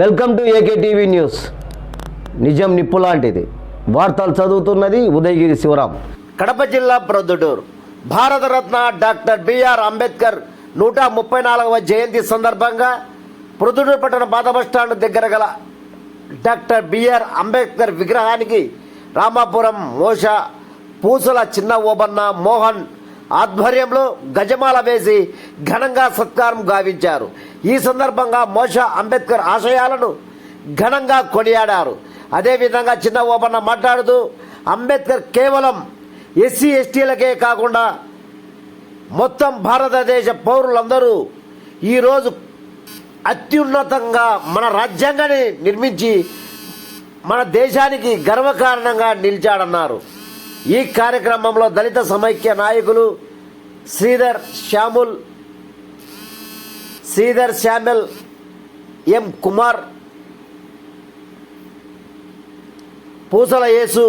Welcome to AK TV news. నిజం నిప్పు లాంటిది. వార్తలు చదువుతున్నది ఉదయగిరి శివరాం. కడప జిల్లా Proddatur. Bharat Ratna doctor B R Ambedkar నూట ముప్పై నాలుగవ జయంతి సందర్భంగా ప్రొద్దుటూరు పట్టణ పాత బస్టాండ్ దగ్గర గల డాక్టర్ బిఆర్ అంబేద్కర్ విగ్రహానికి రామాపురం మోష పూసల చిన్న ఓబన్న మోహన్ ఆధ్వర్యంలో గజమాల వేసి ఘనంగా సత్కారం గావించారు. ఈ సందర్భంగా మోషా అంబేద్కర్ ఆశయాలను ఘనంగా కొనియాడారు. అదేవిధంగా చిన్న ఓపన్న మాట్లాడుతూ అంబేద్కర్ కేవలం ఎస్సీ ఎస్టీలకే కాకుండా మొత్తం భారతదేశ పౌరులందరూ ఈరోజు అత్యున్నతంగా మన రాజ్యాంగాన్ని నిర్మించి మన దేశానికి గర్వకారణంగా నిలిచాడన్నారు. ఈ కార్యక్రమంలో దళిత సమైక్య నాయకులు Sridhar Shyamal Sridhar Shyamal M Kumar Pusala Yesu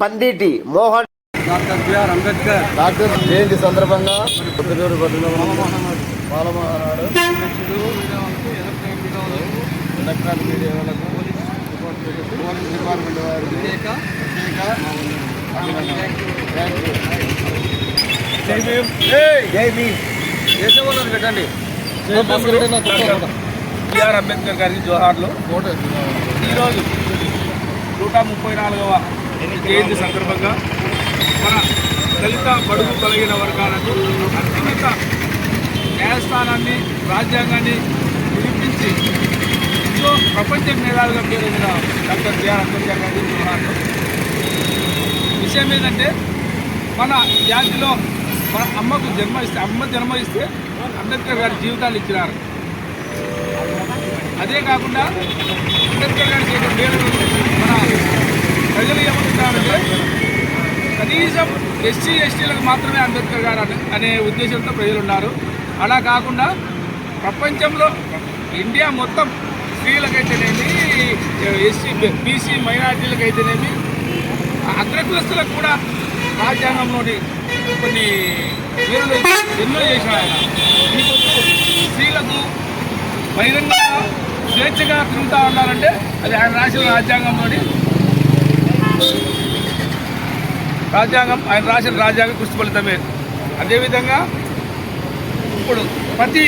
Panditi Mohan. Doctor B R Ambedkar. Doctor జయంతి సందర్భంగా పుత్తూరు ఎలక్ట్రానిక్ మీడియా వాళ్ళకు పోలీస్ డిపార్ట్మెంట్ వారికి ప్రత్యేక పెట్టండి బిఆర్ అంబేద్కర్ గారికి జోహార్లో ఈరోజు నూట ముప్పై నాలుగవ జయంతి సందర్భంగా మన దళిత బడుగు కలిగిన వర్గాలకు అత్యున్నత న్యాయస్థానాన్ని రాజ్యాంగాన్ని వినిపించి ప్రపంచ మేధాలుగా పేరొందిన డాక్టర్ బిఆర్ అంబేద్కర్ గారి జోహార్లో విషయం ఏంటంటే మన జాతిలో మన అమ్మకు జన్మ ఇస్తే అమ్మ జన్మ ఇస్తే అంబేద్కర్ గారి జీవితాలు ఇచ్చినారు. అదే కాకుండా అంబేద్కర్ గారి చేసిన మన ప్రజలు ఏమంటున్నారంటే కనీసం ఎస్సీ ఎస్టీలకు మాత్రమే అంబేద్కర్ గారు అనే ఉద్దేశంతో ప్రజలు ఉన్నారు. అలా కాకుండా ప్రపంచంలో ఇండియా మొత్తం స్త్రీలకైతేనేమి ఎస్సీ బీసీ మైనార్టీలకైతేనేమి అగ్రకులస్తులకు కూడా రాజ్యాంగంలోని కొన్ని వీరులు ఎన్నో చేసిన ఆయన. స్త్రీలకు బహిరంగ స్వేచ్ఛగా తిరుగుతూ ఉన్నారంటే అది ఆయన రాసిన రాజ్యాంగంలోని రాజ్యాంగం ఆయన రాసిన రాజ్యాంగం కృషి ఫలితమే. అదేవిధంగా ఇప్పుడు ప్రతి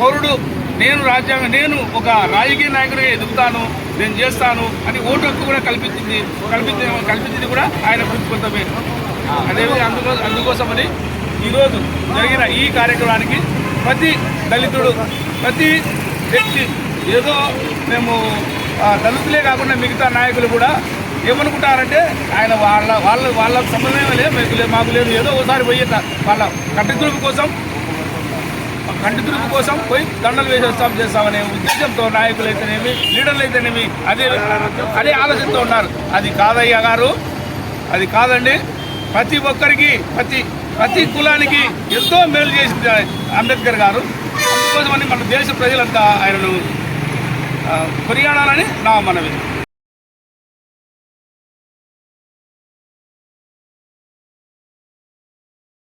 పౌరుడు నేను రాజ్యాంగం నేను ఒక రాజకీయ నాయకుడిగా ఎదుగుతాను నేను చేస్తాను అని ఓటు హక్కు కూడా కల్పించింది కల్పించ కల్పించింది కూడా ఆయన కృషి అదేవిధంగా అందుకో అందుకోసమని ఈరోజు జరిగిన ఈ కార్యక్రమానికి ప్రతి దళితుడు ప్రతి వ్యక్తి ఏదో మేము దళితులే కాకుండా మిగతా నాయకులు కూడా ఏమనుకుంటారంటే ఆయన వాళ్ళ వాళ్ళ వాళ్ళ సంబంధమే లేదు మాకు లేదు మాకు లేదు ఏదో ఒకసారి పోయేట వాళ్ళ కట్టుతురుపు కోసం కంటితురుపు కోసం పోయి దండలు వేసేస్తాం చేస్తామనే ఉద్దేశంతో నాయకులు అయితేనేమి లీడర్లు అయితేనేమి అదే అదే ఆలోచనతో ఉన్నారు. అది కాదయ్య గారు అది కాదండి. ప్రతి ఒక్కరికి ప్రతి ప్రతి కులానికి ఎంతో మేలు చేసింది అంబేద్కర్ గారు. అందుకోసమని మన దేశ ప్రజలంతా ఆయనను కొనియాడాలని నా మనవి.